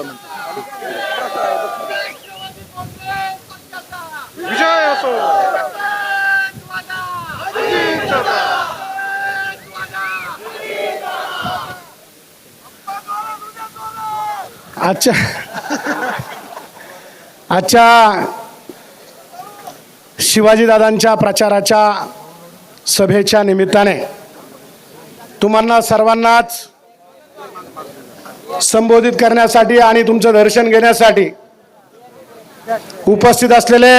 आता म्हणतो विजय असो. आजच्या आजच्या शिवाजीदादांच्या प्रचाराच्या सभेच्या निमित्ताने तुम्हाला सर्वांनाच संबोधित करण्यासाठी आणि तुमचं दर्शन घेण्यासाठी उपस्थित असलेले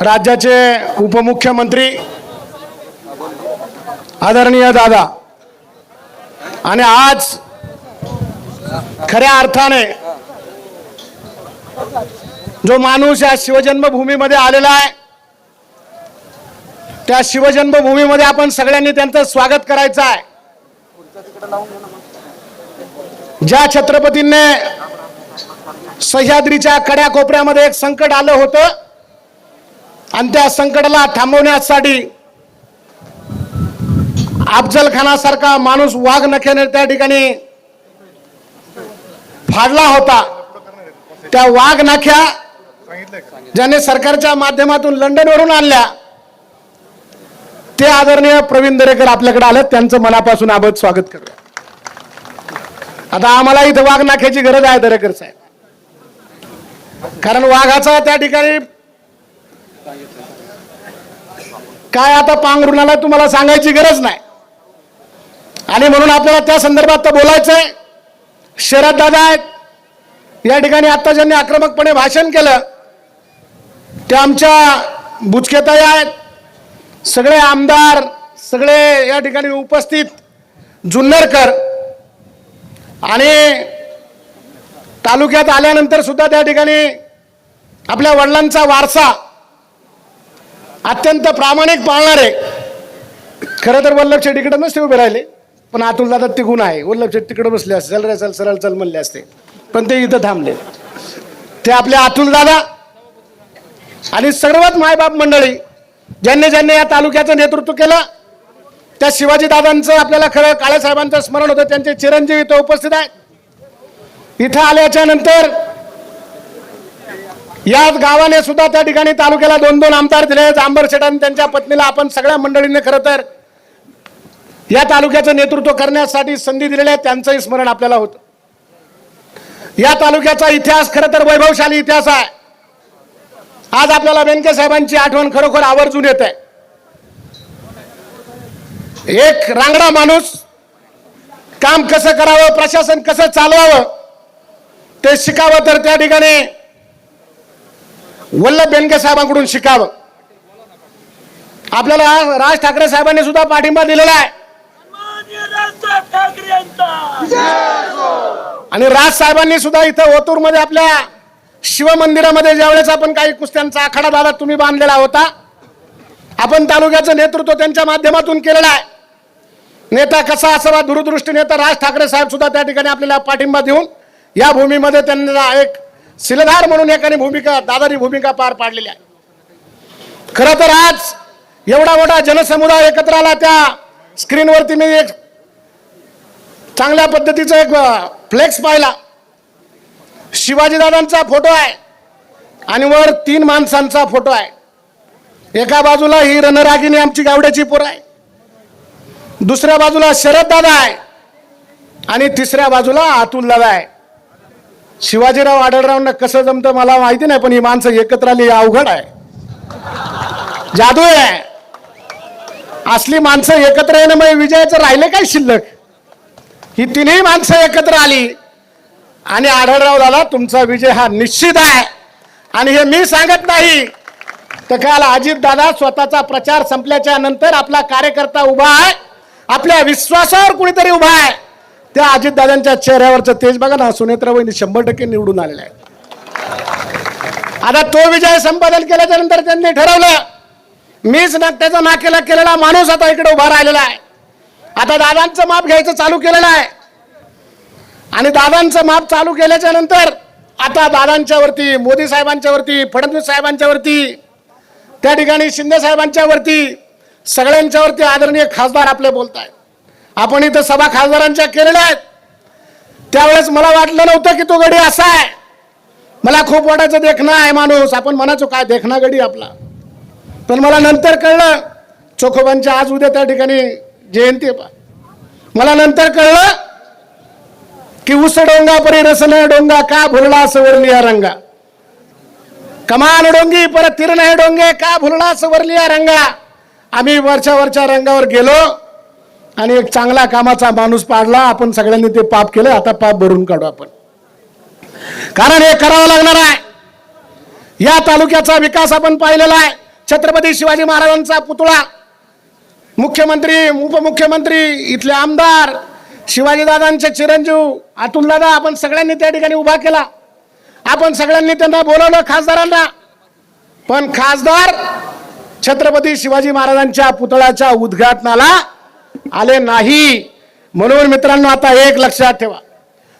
राज्याचे उपमुख्यमंत्री आदरणीय दादा आणि आज खऱ्या अर्थाने जो माणूस या शिवजन्मभूमीमध्ये आलेला आहे त्या शिवजन्मभूमीमध्ये आपण सगळ्यांनी त्यांचं स्वागत करायचं आहे. ज्या छत्रपतींनी सह्याद्रीच्या कड्या कोपऱ्यामध्ये एक संकट आलं होतं आणि त्या संकटाला थांबवण्यासाठी अफजल खानासारखा माणूस वाघ नख्याने त्या ठिकाणी फाडला होता. त्या वाघ नाख्या ज्याने सरकारच्या माध्यमातून लंडनवरून आणल्या ते आदरणीय प्रवीण दरेकर आपल्याकडे आलं त्यांचं मनापासून आबत स्वागत करूया आता आम्हाला इथं वाघ नाख्याची गरज आहे दरेकर साहेब. कारण वाघाचा त्या ठिकाणी काय आता पांघरुणाला तुम्हाला सांगायची गरज नाही. आणि म्हणून आपल्याला त्या संदर्भात तर बोलायचंय. शरद दादा आहेत. या ठिकाणी आता ज्यांनी आक्रमकपणे भाषण केलं ते आमच्या बुचकेताई आहेत. सगळे आमदार सगळे या ठिकाणी उपस्थित. जुन्नरकर आणि तालुक्यात आल्यानंतर सुद्धा त्या ठिकाणी आपल्या वडिलांचा वारसा अत्यंत प्रामाणिक पाळणारे खरं तर वल्लभ शेठ इकडे नसते उभे राहिले पण आतून दादा तिकून आहे. वल्लभ शेठ तिकडे बसले असते. चल रे चल सरळ चल म्हणले असते. पण ते इथं थांबले. ते आपले अतुल दादा आणि सर्वच मायबाप मंडळी ज्यांनी ज्यांनी या तालुक्याचं नेतृत्व केलं त्या शिवाजीदादांचं आपल्याला खरं काळेसाहेबांचं स्मरण होतं त्यांचे चिरंजीव इथं उपस्थित आहेत. इथं आल्याच्यानंतर या गावाने सुद्धा त्या ठिकाणी तालुक्याला दोन दोन आमदार दिले. जांबर शेटांनी त्यांच्या पत्नीला आपण सगळ्या मंडळींनी खरं तर या तालुक्याचं नेतृत्व करण्यासाठी संधी दिलेली आहे त्यांचंही स्मरण आपल्याला होतं. या तालुक्याचा इतिहास खरं तर वैभवशाली इतिहास आहे. आज आपल्याला बेनके साहेबांची आठवण खरोखर आवर्जून येत आहे. एक रांगडा माणूस काम कसं करावं प्रशासन कसं चालवावं ते शिकावं तर त्या ठिकाणी वल्लभ बेनके साहेबांकडून शिकावं. आपल्याला राज ठाकरे साहेबांनी सुद्धा पाठिंबा दिलेला आहे. आणि राज साहेबांनी सुद्धा इथं ओतूरमध्ये आपल्या शिवमंदिरामध्ये ज्यावेळेस आपण काही कुस्त्यांचा आखाडा दादा तुम्ही बांधलेला होता आपण तालुक्याचं नेतृत्व त्यांच्या माध्यमातून केलेलं आहे. नेता कसा असावा दूरदृष्टी नेता राज ठाकरे साहेब सुद्धा त्या ठिकाणी आपल्याला पाठिंबा देऊन या भूमीमध्ये त्यांना एक शिलधार म्हणून एकाने भूमिका दादारी भूमिका पार पाडलेली आहे. खरं तर आज एवढा मोठा जनसमुदाय एकत्र आला त्या स्क्रीनवरती मी एक चांगल्या पद्धतीचा एक फ्लेक्स पाहिला. शिवाजीदादांचा फोटो आहे आणि वर तीन माणसांचा फोटो आहे. एका बाजूला ही रणरागिनी आमची गावड्याची पोर आहे. दुसऱ्या बाजूला शरद दादा आहे. आणि तिसऱ्या बाजूला अतुल दादा आहे. शिवाजीराव आढळरावांना कसं जमतं मला माहिती नाही पण ही माणसं एकत्र आली अवघड आहे. जादू आहे. असली माणसं एकत्र येणं म्हणजे विजयाचं राहिले काय शिल्लक? ही तिन्ही माणसं एकत्र आली. आणि आढळराव दादा तुमचा विजय हा निश्चित आहे. आणि हे मी सांगत नाही. तर काल अजित दादा स्वतःचा प्रचार संपल्याच्या नंतर आपला कार्यकर्ता उभा आहे. आपल्या विश्वासावर कुणीतरी उभा आहे. त्या अजितदादांच्या चेहऱ्यावरचं तेज बघा ना सुनेत्रा वहिनी शंभर टक्के निवडून आलेलं आहे आता तो विजय संपादन केल्याच्यानंतर त्यांनी ठरवलं मीच ना त्याचा नाकेला केलेला माणूस आता इकडे उभा राहिलेला आहे. आता दादांचं माप घ्यायचं चालू केलेलं आहे. आणि दादांचं माप चालू केल्याच्यानंतर आता दादांच्या वरती मोदी साहेबांच्या वरती फडणवीस साहेबांच्या वरती त्या ठिकाणी शिंदे साहेबांच्या वरती सगळ्यांच्यावरती आदरणीय खासदार आपले बोलत आहेत आपण इथं सभा खासदारांच्या केलेल्या आहेत. त्यावेळेस मला वाटलं नव्हतं की तो गडी असा आहे. मला खूप वाटायचं देखणं आहे माणूस. आपण म्हणायचो काय देखणा गडी आपला? पण मला नंतर कळलं चोखोबांच्या आज उद्या त्या ठिकाणी जयंती आहे मला नंतर कळलं की उस डोंगा परी रसन डोंगा का भुरडा सवरली या रंगा? कमान डोंगी परत तिरण हे डोंगे का भुरडा सवरली या रंगा? आम्ही वरच्या वरच्या रंगावर गेलो आणि एक चांगला कामाचा माणूस पाडला. आपण सगळ्यांनी ते पाप केलं. आता पाप भरून काढू आपण. कारण हे करावं लागणार आहे. या तालुक्याचा विकास आपण पाहिलेला आहे. छत्रपती शिवाजी महाराजांचा पुतळा मुख्यमंत्री उपमुख्यमंत्री इथले आमदार शिवाजीदादांचे चिरंजीव अतुलदादा आपण सगळ्यांनी त्या ठिकाणी उभा केला. आपण सगळ्यांनी त्यांना बोलवलं खासदारांना. पण खासदार छत्रपती शिवाजी महाराजांच्या पुतळ्याच्या उद्घाटनाला आले नाही. म्हणून मित्रांनो आता एक लक्षात ठेवा.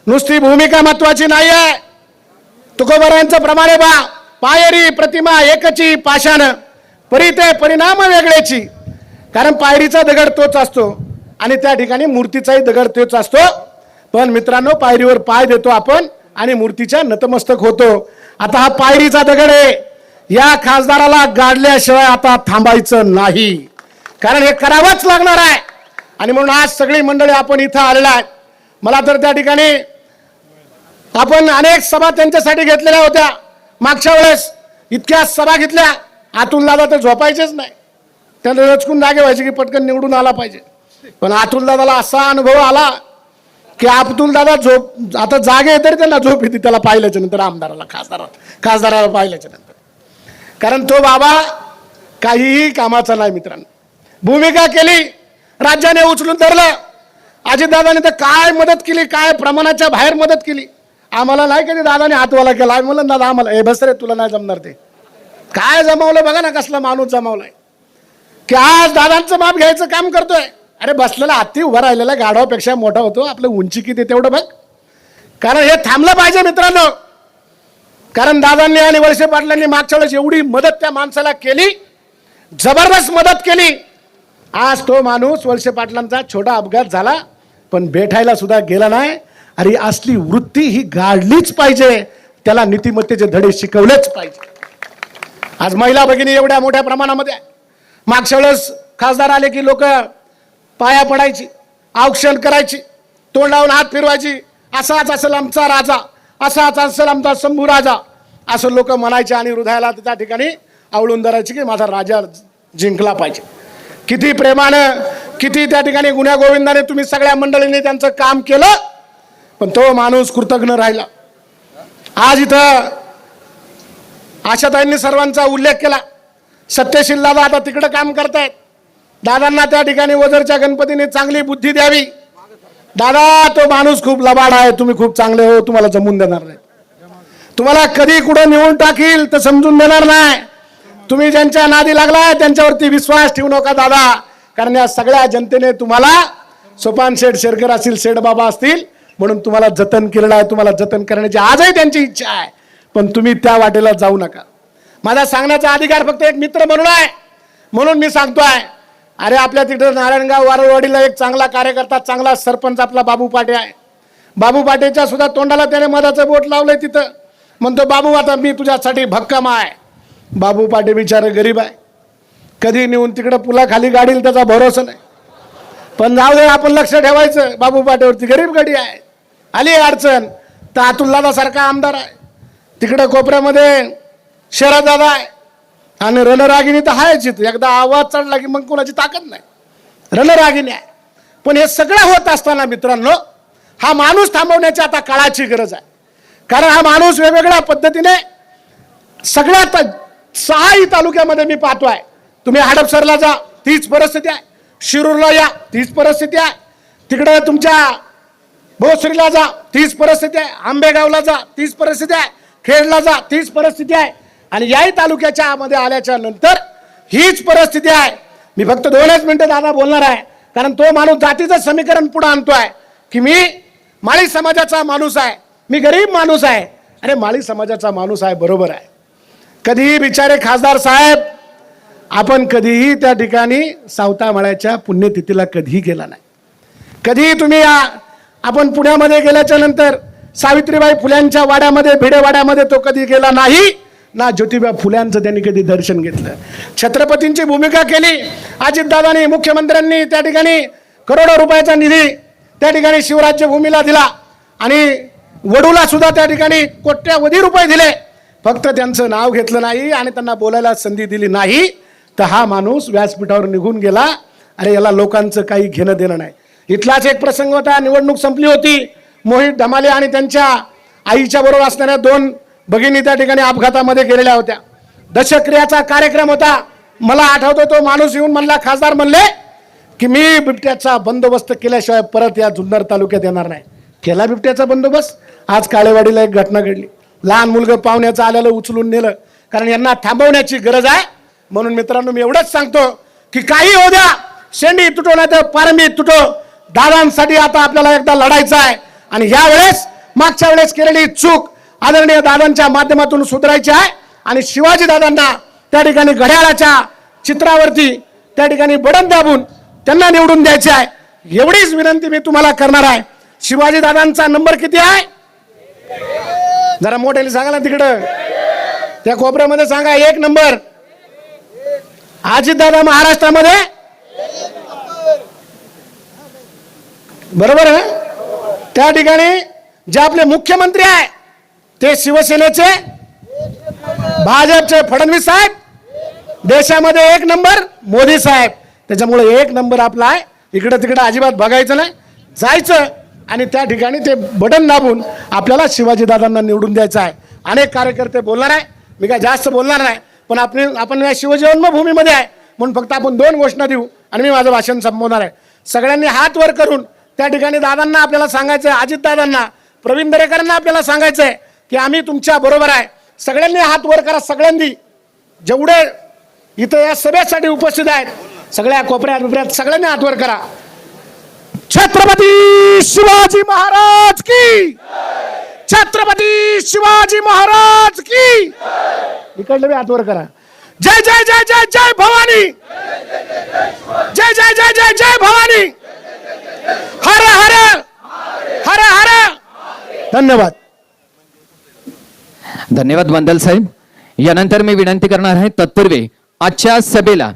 नुसती भूमिका महत्वाची नाही आहे तुकोबरांचं प्रमाणे बा. पायरी प्रतिमा एकची पाषाण. परी ते परिणाम वेगळ्याची कारण पायरीचा दगड तोच असतो आणि त्या ठिकाणी मूर्तीचाही दगड तोच असतो. पण मित्रांनो पायरीवर पाय देतो आपण आणि मूर्तीच्या नतमस्तक होतो. आता हा पायरीचा दगड आहे. या खासदाराला गाडल्याशिवाय आता थांबायचं नाही. कारण हे करावंच लागणार आहे. आणि म्हणून आज सगळी मंडळी आपण इथं आलेला आहे मला तर त्या ठिकाणी आपण अनेक सभा त्यांच्यासाठी घेतलेल्या होत्या. मागच्या वेळेस इतक्या सभा घेतल्या. आतून दादा तर झोपायचेच नाही. त्यांना रचकून जागे व्हायचे की पटकन निवडून आला पाहिजे. पण आतुल दादाला असा अनुभव आला की अब्दुल दादा झोप आता जागे तरी त्यांना झोप येते त्याला पाहिल्याच्या नंतर आमदाराला खासदाराला खासदाराला पाहिल्याच्या नंतर. कारण तो बाबा काहीही कामाचा नाही मित्रांनो. भूमिका केली राज्याने उचलून धरलं. अजितदादाने तर काय मदत केली काय प्रमाणाच्या बाहेर मदत केली? आम्हाला नाही कधी दादाने हातवाला केला. आम्ही म्हणलं दादा आम्हाला हे बस रे तुला नाही जमणार ते. काय जमावलं बघा ना कसला माणूस जमावलाय. की आज दादांचं माप घ्यायचं काम करतोय. अरे बसलेला हत्ती उभा राहिलेला गाढवापेक्षा मोठा होतो. आपलं उंची किती तेवढं बघ. कारण हे थांबलं पाहिजे मित्रांनो. कारण दादांनी आणि वळसे पाटलांनी मागच्या वेळेस एवढी मदत त्या माणसाला केली जबरदस्त मदत केली. आज तो माणूस वळसे पाटलांचा छोटा अपघात झाला पण भेटायला सुद्धा गेला नाही. अरे असली वृत्ती ही गाडलीच पाहिजे. त्याला नीतिमत्तेचे धडे शिकवलेच पाहिजे. आज महिला भगिनी एवढ्या मोठ्या प्रमाणामध्ये मागच्या वेळेस खासदार आले की लोक पाया पडायची औक्षण करायची तोंड लावून हात फिरवायची असाच असेल आमचा राजा. असाच असेल आमचा शंभू राजा. असं लोक म्हणायचे आणि हृदयाला त्या ठिकाणी आवळून धरायचे की माझा राजा जिंकला पाहिजे. किती प्रेमानं किती त्या ठिकाणी गुन्ह्या गोविंदाने तुम्ही सगळ्या मंडळींनी त्यांचं काम केलं पण तो माणूस कृतज्ञ राहिला. आज इथं आशाताईंनी सर्वांचा उल्लेख केला. सत्यशील दादा आता तिकडं काम करतायत. दादांना त्या ठिकाणी वजरच्या गणपतीने चांगली बुद्धी द्यावी. दादा तो माणूस खूप लबाड आहे तुम्ही खूप चांगले हो तुम्हाला जमून देणार नाही. तुम्हाला कधी कुठं निवडून टाकील तर समजून देणार नाही. तुम्ही ज्यांच्या नादी लागलाय त्यांच्यावरती विश्वास ठेवू नका दादा. कारण या सगळ्या जनतेने तुम्हाला सोपान शेठ शेरकर असतील शेठ बाबा असतील म्हणून तुम्हाला जतन केलेलं आहे तुम्हाला जतन करण्याची आजही त्यांची इच्छा आहे. पण तुम्ही त्या वाटेला जाऊ नका. माझा सांगण्याचा अधिकार फक्त एक मित्र म्हणून आहे. म्हणून मी सांगतो आहे अरे आपल्या तिथं नारायणगाव वारवाडीला एक चांगला कार्यकर्ता चांगला सरपंच आपला बाबू पाटे आहे. बाबू पाटेच्या सुद्धा तोंडाला त्याने मधाचं बोट लावलंय तिथं. म्हणतो बाबू आता मी तुझ्यासाठी भक्कम आहे. बाबू पाटे बिचारे गरीब आहे. कधी नेऊन तिकडं पुलाखाली गाडील त्याचा भरोसा नाही. पण जाऊ दे आपण लक्ष ठेवायचं. बाबू पाटेवरती गरीब गाडी आहे. आली अडचण. तर अतुलदादा सारखा आमदार आहे. तिकडं कोपऱ्यामध्ये शरद दादा आहे. आणि रणरागिणी तर आहेच इथं. एकदा आवाज चढला की मग कोणाची ताकद नाही. रणरागिणी आहे. पण हे सगळं होत असताना मित्रांनो हा माणूस थांबवण्याची आता काळाची गरज आहे. कारण हा माणूस वेगवेगळ्या पद्धतीने सगळ्यात सहाही तालुक्यामध्ये मी पाहतो आहे तुम्ही हडपसरला जा तीच परिस्थिती आहे. शिरूरला या तीच परिस्थिती आहे. तिकडं तुमच्या भोसरीला जा तीच परिस्थिती आहे. आंबेगावला जा तीच परिस्थिती आहे. खेडला जा तीच परिस्थिती आहे. आणि याही तालुक्याच्या मध्ये आल्याच्यानंतर हीच परिस्थिती आहे. मी फक्त दोनच मिनिटं दादा बोलणार आहे. कारण तो माणूस जातीचं समीकरण पुढे आणतोय की मी माळी समाजाचा माणूस आहे. मी गरीब माणूस आहे. अरे माळी समाजाचा माणूस आहे बरोबर आहे. कधीही बिचारे खासदार साहेब आपण कधीही त्या ठिकाणी सावतामाळ्याच्या पुण्यतिथीला कधीही गेला नाही. कधीही तुम्ही या आपण पुण्यामध्ये गेल्याच्यानंतर सावित्रीबाई फुल्यांच्या वाड्यामध्ये भिडेवाड्यामध्ये तो कधी गेला नाही. ना ज्योतिबा फुल्यांचं त्यांनी कधी दर्शन घेतलं. छत्रपतींची भूमिका केली. अजितदादांनी मुख्यमंत्र्यांनी त्या ठिकाणी करोडो रुपयाचा निधी त्या ठिकाणी शिवराज्य भूमीला दिला. आणि वडूला सुद्धा त्या ठिकाणी कोट्यावधी रुपये दिले. फक्त त्यांचं नाव घेतलं नाही आणि त्यांना बोलायला संधी दिली नाही. तर हा माणूस व्यासपीठावर निघून गेला. अरे याला लोकांचं काही घेणं देणं नाही. इथलाच एक प्रसंग होता. निवडणूक संपली होती. मोहित धमाले आणि त्यांच्या आईच्या बरोबर असणाऱ्या दोन भगिनी त्या ठिकाणी अपघातामध्ये गेलेल्या होत्या. दशक्रियाचा कार्यक्रम होता. मला आठवतो तो माणूस येऊन म्हणला खासदार म्हणले की मी बिबट्याचा बंदोबस्त केल्याशिवाय परत या जुन्नर तालुक्यात येणार नाही. केला बिबट्याचा बंदोबस्त. आज काळेवाडीला एक घटना घडली. लहान मुलगा पाहुण्याचं आलेलं उचलून नेलं. कारण यांना थांबवण्याची गरज आहे. म्हणून मित्रांनो मी एवढंच सांगतो की काही हो द्या. शेंडी तुटो नाही तर पारमी तुटो. दादांसाठी आता आपल्याला एकदा लढायचं आहे. आणि ह्या वेळेस मागच्या वेळेस केलेली चूक आदरणीय दादांच्या माध्यमातून सुधारायची आहे. आणि शिवाजी दादांना त्या ठिकाणी घड्याळाच्या चित्रावरती त्या ठिकाणी बडन दाबून त्यांना निवडून द्यायचे आहे. एवढीच विनंती मी तुम्हाला करणार आहे. शिवाजी दादांचा नंबर किती आहे? जरा मोठ्याने सांगा ना तिकडं. त्या कोपऱ्यामध्ये सांगा एक नंबर. अजित दादा महाराष्ट्रामध्ये? बरोबर आहे त्या ठिकाणी जे आपले मुख्यमंत्री आहे ते शिवसेनेचे भाजपचे फडणवीस साहेब देशामध्ये एक नंबर मोदी साहेब. त्याच्यामुळे एक नंबर आपला आहे. इकडं तिकडं अजिबात बघायचं नाही. जायचं आणि त्या ठिकाणी ते बटन दाबून आपल्याला शिवाजीदादांना निवडून द्यायचं आहे. अनेक कार्यकर्ते बोलणार आहे. मी काय जास्त बोलणार नाही. पण आपण आपण या शिवजन्मभूमीमध्ये आहे. म्हणून फक्त आपण दोन घोषणा देऊ आणि मी माझं भाषण संपवणार आहे. सगळ्यांनी हात वर करून त्या ठिकाणी दादांना आपल्याला सांगायचं आहे अजितदादांना प्रवीण दरेकरांना आपल्याला सांगायचं आहे की आम्ही तुमच्या बरोबर आहे. सगळ्यांनी हात वर करा सगळ्यांनी. जेवढे इथं या सभेसाठी उपस्थित आहेत सगळ्या कोपऱ्यात बिपऱ्यात सगळ्यांनी हात वर करा. छत्रपती शिवाजी महाराज की! छत्रपती शिवाजी महाराज की! इकडलं बी हात वर करा. जय जय जय जय जय भवानी! जय जय जय जय जय भवानी! हर हर! हर हर! धन्यवाद. धन्यवाद बंदल साहेब. यानंतर मी विनंती करणार आहे तत्पूर्वी आजच्या सभेला